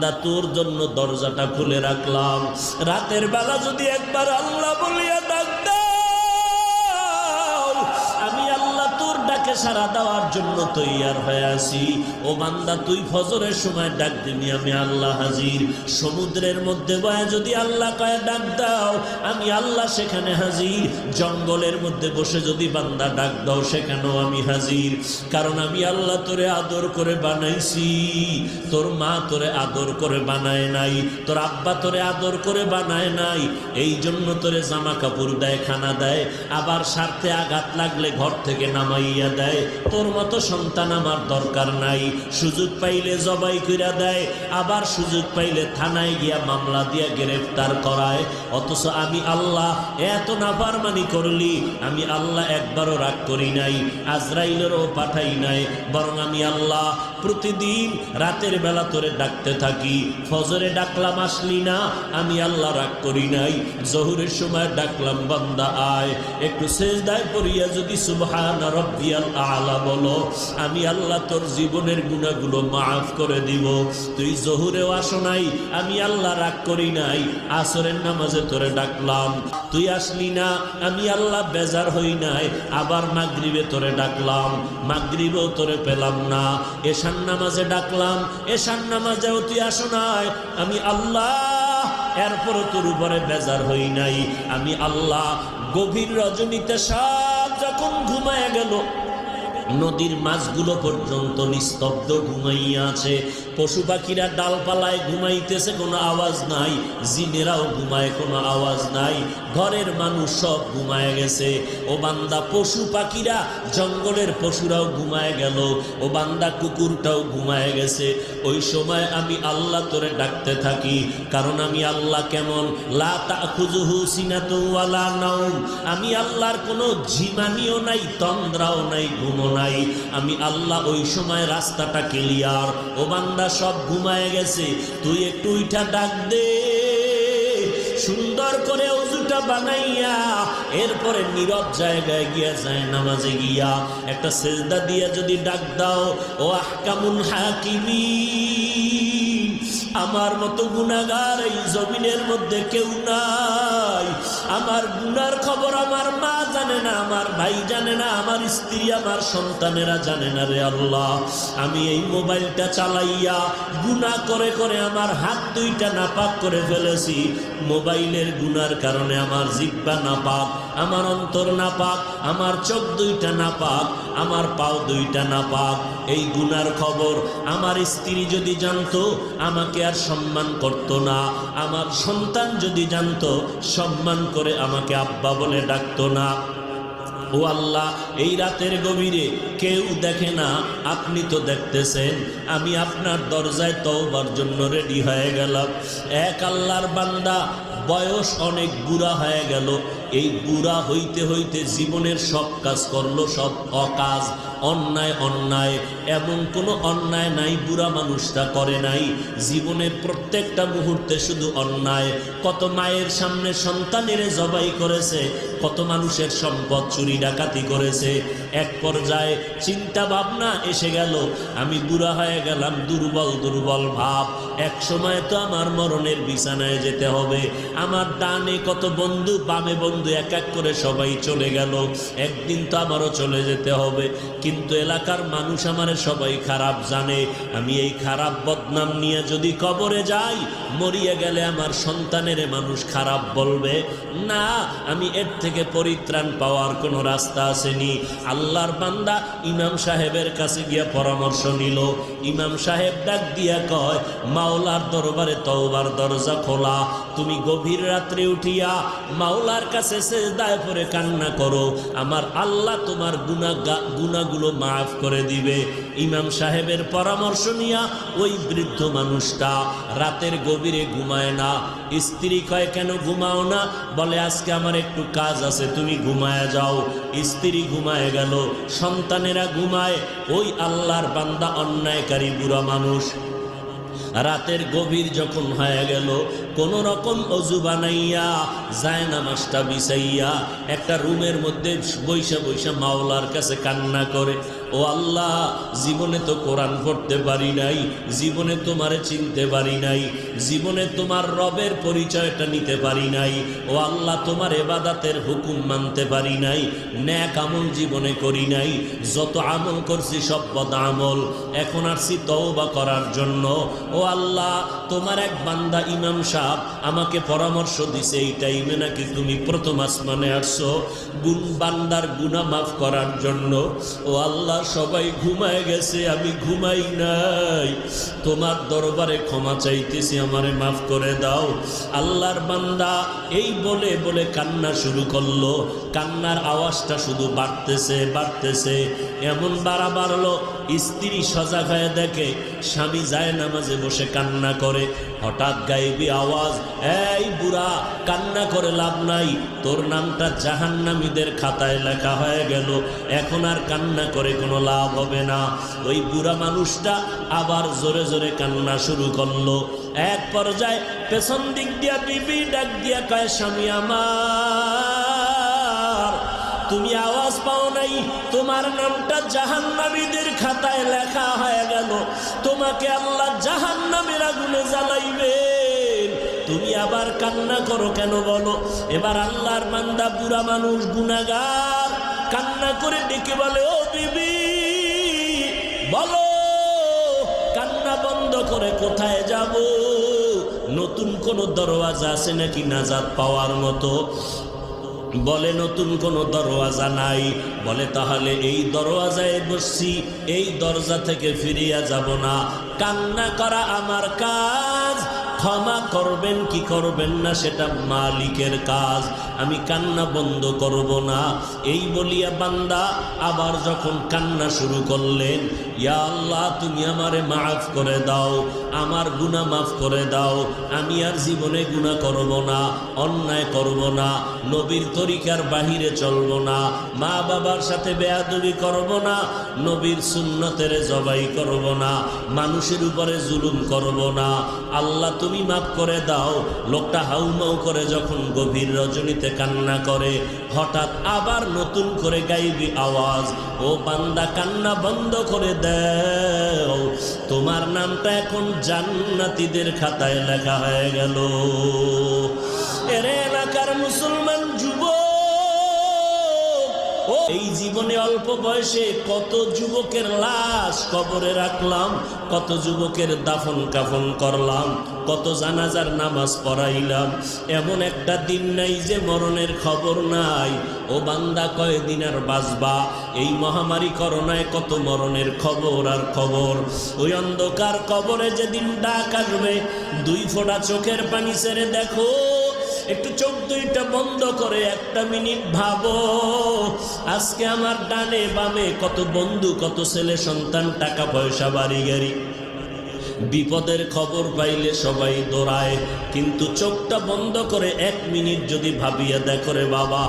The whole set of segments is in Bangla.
বান্দা তোর জন্য দরজাটা খুলে রাখলাম। রাতের বেলা যদি একবার আল্লাহ বলিয়া ডাক ডাকে সারা দেওয়ার জন্য তৈয়ার হয়ে আছি। ও বান্দা, তুই ফজরের সময় ডাক দিবি, আমি আল্লাহ হাজির। সমুদ্রের মধ্যে বয়া যদি আল্লাহ কয়ে ডাক দাও, আমি আল্লাহ সেখানে হাজির। জঙ্গলের মধ্যে বসে যদি বান্দা ডাক দাও, সেখানেও আমি হাজির। কারণ আমি আল্লাহ তোরে আদর করে বানাইছি। তোর মা তোরে আদর করে বানায় নাই, তোর আব্বা তোরে আদর করে বানায় নাই। এই জন্য তোরে জামা কাপড় দেয়, খানা দেয়। আবার স্বার্থে আঘাত লাগলে ঘর থেকে নামাইয়া দেয়। তোর মতো সন্তান আমার দরকার নাই। সুযোগ পাইলে জবাই কইরা দেয়, আবার সুযোগ পাইলে থানায় গিয়া মামলা দিয়া গ্রেফতার করায়। অথচ আমি আল্লাহ, এত নাফারমানি করলি, আমি আল্লাহ একবারও রাগ করি নাই, আজরাইলেরও পাঠাই নাই। বরং আমি আল্লাহ প্রতিদিন রাতের বেলা তোরে ডাকতে থাকি, ফজরে ডাকলাম আসলি না, আমি আল্লাহ রাগ করি নাই। জহুরের সময় ডাকলাম, বান্দা আয়, একটু শেষ দায় পড়িয়া যদি সুবহান রব্বিয়াল আলা বলো, আমি আল্লাহ তোর জীবনের গুণাগুলো মাফ করে দিব। তুই জহুরেও আসো নাই, আমি আল্লাহ রাগ করি নাই, আসরের নামাজে তোরে ডাকলাম। তুই আসলি না, আমি আল্লাহ বেজার হই নাই, আবার মাগরিবে তোরে ডাকলাম। মাগরিবেও তোরে পেলাম না এশান নামাজে ডাকলাম এশান নামাজেও তুই আসো নাই, আমি আল্লাহ এরপরও তোর উপরে বেজার হই নাই, আমি আল্লাহ গভীর রজনীতে সব যখন ঘুমায় গেল। নদীর মাছগুলো পর্যন্ত নিস্তব্ধ ঘুমাইয়া আছে। পশু পাখিরা ডালপালায় ঘুমাইতেছে, কোনো আওয়াজ নাই। জিনেরাও ঘুমায়, কোনো আওয়াজ নাই। ঘরের মানুষ সব ঘুমায় গেছে। ও বান্দা পশু পাখিরা জঙ্গলের পশুরাও ঘুমায় গেল। ও বান্দা, কুকুরটাও ঘুমায় গেছে। ওই সময় আমি আল্লাহ তোরে ডাকতে থাকি, কারণ আমি আল্লাহ কেমন? লা আমি আল্লাহর কোনো ঝিমানিও নাই, তন্দ্রাও নাই ঘুমো নাই। আমি আল্লাহ ওই সময় রাস্তাটা ক্লিয়ার। ও বান্দা সব ঘুমায় গেছে। তুই একটু উইঠা ডাক দে। সুন্দর করে অজুটা বানাইয়া, এরপরে নীরব জায়গায় গিয়া যায় নামাজে গিয়া। একটা সেজদা দিয়া যদি ডাক দাও, ও আহকামুল হাকিমি আমার মতো গুণাগার এই জমিনের মধ্যে কেউ নাই। আমার গুনার খবর আমার মা জানে না, আমার ভাই জানে না, আমার স্ত্রী, আমার সন্তানেরা জানে না রে আল্লাহ। আমি এই মোবাইলটা চালাইয়া গুণা করে করে আমার হাত দুইটা নাপাক করে ফেলেছি। মোবাইলের গুনার কারণে আমার জিব্বা নাপাক, আমার অন্তর নাপাক, আমার চোখ দুইটা নাপাক আমার পাও দুইটা না পাক এই গুনার খবর। আমার স্ত্রী যদি জানতো, আমাকে আর সম্মান করতো না। আমার সন্তান যদি জানতো, সম্মান করে আমাকে আব্বা বলে ডাকতো না। ও আল্লাহ, এই রাতের গভীরে কেউ দেখে না, আপনি তো দেখতেছেন, আমি আপনার দরজায় তওবার জন্য রেডি হয়ে গেলাম। এক আল্লাহর বান্দা, বয়স অনেক বুড়া হয়ে গেল। এই বুড়া হইতে হইতে জীবনের সব কাজ করল, সব অকাজ, অন্যায় অন্যায় এমন কোনো অন্যায় নাই, বুড়া মানুষটা করে নাই। জীবনের প্রত্যেকটা মুহূর্তে শুধু অন্যায়। কত মায়ের সামনে সন্তানের জবাই করেছে, কত মানুষের সম্পদ চুরি ডাকাতি করেছে। এক পর্যায়ে চিন্তা ভাবনা এসে গেল, আমি বুড়া হয়ে গেলাম দুর্বল দুর্বল ভাব। এক সময় তো আমার মরণের বিছানায় যেতে হবে। আমার ডানে কত বন্ধু, বামে বন্ধু এক এক করে সবাই চলে গেল। একদিন তো আমারও চলে যেতে হবে। কিন্তু এলাকার মানুষ আমারে সবাই খারাপ জানে। আমি এই খারাপ বদনাম নিয়ে যদি কবরে যাই, মরিয়ে গেলে আমার সন্তানের মানুষ খারাপ বলবে। না, আমি এর থেকে পরিত্রাণ পাওয়ার কোনো রাস্তা আসেনি। আল্লাহর বান্দা ইমাম সাহেবের কাছে গিয়া পরামর্শ নিল। ইমাম সাহেব ডাক দিয়া কয়, মাওলার দরবারে তওবার দরজা খোলা। তুমি গভীর রাত্রে উঠিয়া মাওলার কাছে সেজদায় পরে কান্না করো। আমার আল্লাহ তোমার গুণা গুণাগুলো মাফ করে দিবে। ইমাম সাহেবের পরামর্শ নিয়া ওই বৃদ্ধ মানুষটা রাতের গভীরে ঘুমায় না। স্ত্রী কয়, কেন ঘুমাও না? বলে, আজকে আমার একটু কাজ আছে, তুমি ঘুমায় যাও। স্ত্রী ঘুমায় গেল, সন্তানেরা ঘুমায়। ওই আল্লাহর বান্দা অন্যায়কারী বুড়া মানুষ। রাতের গভীর যখন হয়ে গেল, কোন রকম অজু বানাইয়া যায় নামাজটা বিছাইয়া, একটা রুমের মধ্যে বৈশা বৈশা মাওলার কাছে কান্না করে ও আল্লাহ, জীবনে তো কোরআন পড়তে পারি নাই, জীবনে তোমারে চিনতে পারি নাই, জীবনে তোমার রবের পরিচয়টা নিতে পারি নাই, ও আল্লাহ, তোমার এবাদাতের হুকুম মানতে পারি নাই, ন্যাক আমল জীবনে করি নাই, যত আমল করছি সব বদ আমল, এখন আসছি তওবা করার জন্য, ও আল্লাহ, তোমার এক বান্দা ইমাম সাহেব আমাকে পরামর্শ দিছে এই টাইমে নাকি তুমি প্রথম আসমানে আসছো গুণ বান্দার গুণা মাফ করার জন্য, ও আল্লাহ সবাই ঘুমায় গেছে, আমি ঘুমাই নাই। তোমার দরবারে ক্ষমা চাইতেছি, আমার মাফ করে দাও। আল্লাহর বান্দা এই বলে বলে কান্না শুরু করল। কান্নার আওয়াজটা শুধু বাড়তেছে বাড়তেছে। এমন বাড়া বাড়লো স্ত্রী সজাগ হয়ে দেখে স্বামী যায় নামাজে বসে কান্না করে। হঠাৎ গাইবি আওয়াজ, এই বুড়া, কান্না করে লাভ নাই। তোর নামটা জাহান্নামীদের খাতায় লেখা হয়ে গেল। এখন আর কান্না করে কোনো লাভ হবে না। ওই বুড়া মানুষটা আবার জোরে জোরে কান্না শুরু করল। এক পর্যায়ে পেছন দিক দিয়া বিবি, ডাক দিয়া কয়, স্বামী আমার তুমি আওয়াজ পাও নাই। তোমার নামটা জাহান্নামীদের খাতায় লেখা হয়ে গেল। তোমাকে আল্লাহ জাহান্নামের আগুনে জ্বালাইবে তুমি আবার কান্না করো কেন বলো? এবার আল্লাহর মান্দা বুড়া মানুষ গুনাগার কান্না করে ডেকে বলে, ও বিবি, বলো, কান্না বন্ধ করে কোথায় যাব? নতুন কোন দরওয়াজা আছে নাকি নাজাদ পাওয়ার মতো? বলে, নতুন কোনো দরওয়াজা নাই। বলে, তাহলে এই দরওয়াজায় বসছি, এই দরজা থেকে ফিরিয়া যাব না। কান্না করা আমার কাজ, ক্ষমা করবেন কি করবেন না, সেটা মালিকের কাজ। আমি কান্না বন্ধ করব না। এই বলিয়া বান্দা আবার যখন কান্না শুরু করলেন ইয়া আল্লাহ, তুমি আমারে মাফ করে দাও, আমার গুনাহ মাফ করে দাও, আমি আর জীবনে গুনাহ করব না, অন্যায় করব না, নবীর তরিকার বাহিরে চলব না মা বাবার সাথে বেয়াদবি করব না, নবীর সুন্নতের জবাই করব না, মানুষের উপরে জুলুম করব না। আল্লাহ, তুমি মাফ করে দাও। লোকটা হাউমাউ করে যখন গভীর রজনীতে কান্না করে, হঠাৎ আবার নতুন করে গাইবি আওয়াজ, ও বান্দা, কান্না বন্ধ করে দাও। তোমার নামটা এখন জান্নাতিদের খাতায় লেখা হয়ে গেল। এর এলাকার মুসলমান যুবক, ও, এই জীবনে অল্প বয়সে কত যুবকের লাশ কবরে রাখলাম, কত যুবকের দাফন কাফন করলাম, কত জানাজার নামাজ পড়াইলাম। এমন একটা দিন নাই যে মরণের খবর নাই। ও বান্দা কয়দিন আর বাঁচবা? এই মহামারী করোনায় কত মরণের খবর আর খবর? ওই অন্ধকার কবরে যেদিন ডাক আসবে, দুই ফোঁটা চোখের পানি ছেড়ে দেখো, একটু চোখ দুইটা বন্ধ করে একটা মিনিট ভাবো, আজকে আমার ডানে বামে কত বন্ধু, কত ছেলে সন্তান, টাকা পয়সা, বাড়ি, গাড়ি। বিপদের খবর পাইলে সবাই দৌড়ায়, কিন্তু চোখটা বন্ধ করে এক মিনিট যদি ভাবিয়া দেখো রে বাবা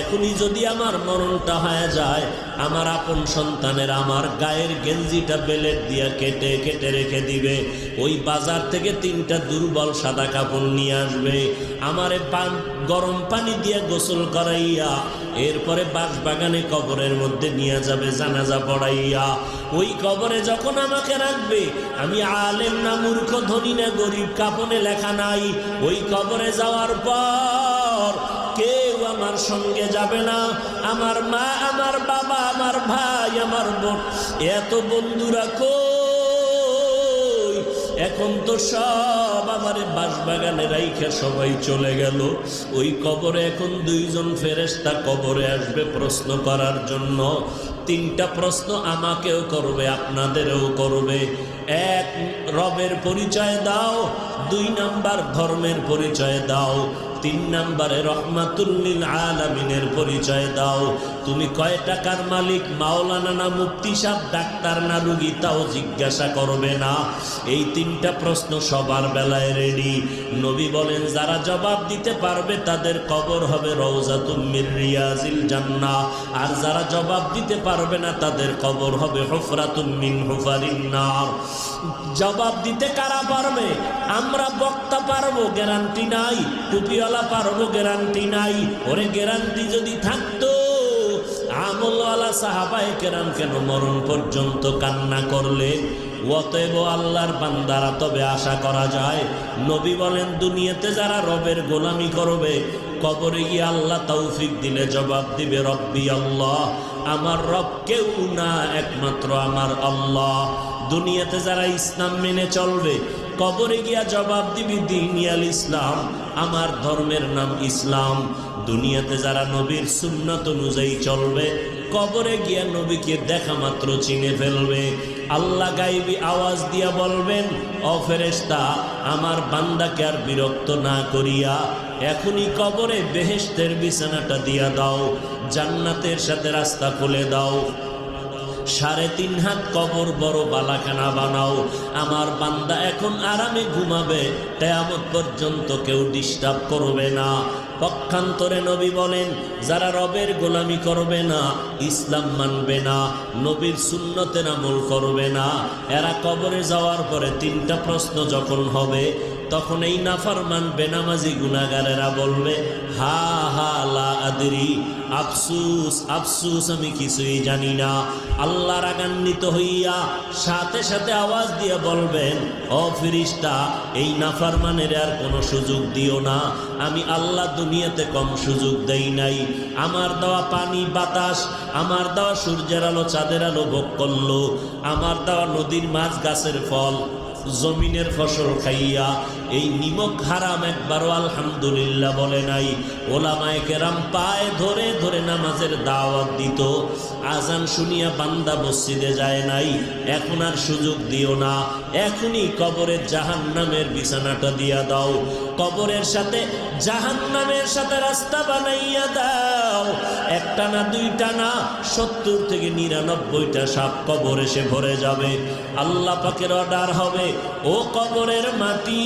এখনই যদি আমার মরণটা হয়ে যায়, আমার আপন সন্তানের আমার গায়ের গেঞ্জিটা বেলেট দিয়া কেটে কেটে রেখে দিবে। ওই বাজার থেকে তিনটা দুর্বল সাদা কাপড় নিয়ে আসবে। আমারে পান গরম পানি দিয়ে গোসল করাইয়া, এরপরে বাঁশ বাগানে কবরের মধ্যে নিয়ে যাবে জানাজা পড়াইয়া। ওই কবরে যখন আমাকে রাখবে, আমি আলেম না মূর্খ, ধনী না গরিব, কাপনে লেখা নাই। ওই কবরে যাওয়ার পর কেউ আমার সঙ্গে যাবে না। আমার মা, আমার বাবা, আমার ভাই, আমার বোন। এত বন্ধুরা কই? এখন তো সব আমার বাঁশবাগানে রাইখা সবাই চলে গেল। ওই কবরে এখন দুইজন ফেরেস্তা কবরে আসবে প্রশ্ন করার জন্য। তিনটা প্রশ্ন আমাকেও করবে, আপনাদেরও করবে। এক, রবের পরিচয় দাও। দুই নাম্বার, ধর্মের পরিচয় দাও। তিন নাম্বারে রহমাতুল্লিল আলামিনের পরিচয় দাও। তুমি কয় টাকার মালিক? মাওলানা না মুক্তি সাহ ডাক্তার না রুগী? তাও জিজ্ঞাসা করবে না। এই তিনটা প্রশ্ন সবার বেলায় রেডি নবী বলেন, যারা জবাব দিতে পারবে, তাদের কবর হবে রৌজাতুম্মির রিয়াজিল জান্না আর যারা জবাব দিতে পারবে না, তাদের কবর হবে হফরাতুম্মিন হুফারিন নার। জবাব দিতে কারা পারবে? আমরা বক্তা পারব গ্যারান্টি নাই। টুপিওয়ালা পারব গ্যারান্টি নাই। ওরে গ্যারান্টি যদি থাকতো সাহাবায়ে কেরাম কেন মরণ পর্যন্ত কান্না করলে? অতএব আল্লাহর বান্দারা তবে আশা করা যায়, নবী বলেন, দুনিয়াতে যারা রবের গোলামি করবে, কবরে গিয়ে আল্লাহ তৌফিক দিলে জবাব দিবে, রব্বি আল্লাহ, আমার রব কেউ না, একমাত্র আমার আল্লাহ। দুনিয়াতে যারা ইসলাম মেনে চলবে, কবরে গিয়া জবাব দিবি দিনিয়াল ইসলাম, আমার ধর্মের নাম ইসলাম। দুনিয়াতে যারা নবীর সুন্নত অনুযায়ী চলবে, কবরে গিয়া নবীকে দেখা মাত্র চিনে ফেলবে। আল্লাহ গাইবি আওয়াজ দিয়া বলবেন অফেরেস্তা আমার বান্দাকে আর বিরক্ত না করিয়া এখনই কবরে বেহেশতের বিছানাটা দিয়া দাও, জান্নাতের সাথে রাস্তা খুলে দাও। সাড়ে তিন হাত কবর বড় বালাখানা বানাও। আমার বান্দা এখন আরামে ঘুমাবে তেয়ামত পর্যন্ত কেউ ডিস্টার্ব করবে না। পক্ষান্তরে নবী বলেন, যারা রবের গোলামি করবে না, ইসলাম মানবে না, নবীর সুন্নতের আমল করবে না, এরা কবরে যাওয়ার পরে তিনটা প্রশ্ন যখন হবে তখন এই নাফারমান বেনামাজি গুনাগারেরা বলবে, হা হা, লা আদরি। আফসুস আফসুস, আমি কিছুই জানি না। আল্লাহ রাগান্বিত হইয়া সাথে সাথে আওয়াজ দিয়ে বলবেন, ও ফিরিস্তা, এই নাফারমানের আর কোনো সুযোগ দিও না। আমি আল্লাহ দুনিয়াতে কম সুযোগ দেই নাই। আমার দেওয়া পানি বাতাস, আমার দেওয়া সূর্যের আলো, চাঁদের আলো ভোগ করল। আমার দেওয়া নদীর মাছ, গাছের ফল, জমিনের ফসল খাইয়া এই নিমক হারাম একবারও আলহামদুলিল্লাহ বলে নাই। ওলামায় কেরাম পায়ে ধরে ধরে নামাজের দাওয়াত দিত। আজান শুনিয়া বান্দা মসজিদে যায় নাই। এখন আর সুযোগ দিও না। এখনই কবরের জাহান নামের বিছানাটা দিয়া দাও। কবরের সাথে জাহান নামের সাথে রাস্তা বানাইয়া দাও। একটা না, দুইটা না, সত্তর থেকে নিরানব্বইটা সাপ কবর এসে ভরে যাবে। আল্লাহ পাকের অর্ডার হবে, ও কবরের মাটি,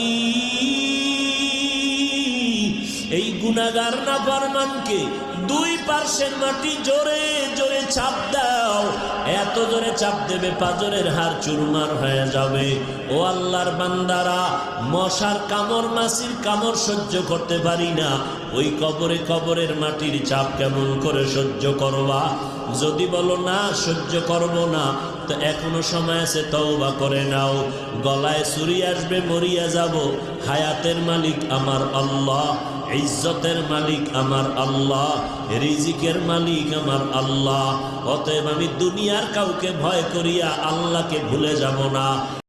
এই গুনাগার না পারমানকে দুই পার্শ্বের মাটি জোরে জোরে চাপ দাও। এত জোরে চাপ দেবে পাজরের হার চুরমার হয়ে যাবে। ও আল্লাহর বান্দারা, মশার কামড় মাসির কামড় সহ্য করতে পারি না। ওই কবরে কবরের মাটির চাপ কেমন করে সহ্য করবা? যদি বলো না, সহ্য করব না, তো এখনও সময় আছে, তওবা করে নাও। গলায় চুরি আসবে, মরিয়া যাব। হায়াতের মালিক আমার আল্লাহ, ইজ্জতের মালিক আমার আল্লাহ, রিজিকের মালিক আমার আল্লাহ। অতএব আমি দুনিয়ার কাউকে ভয় করিয়া আল্লাহকে ভুলে যাব না।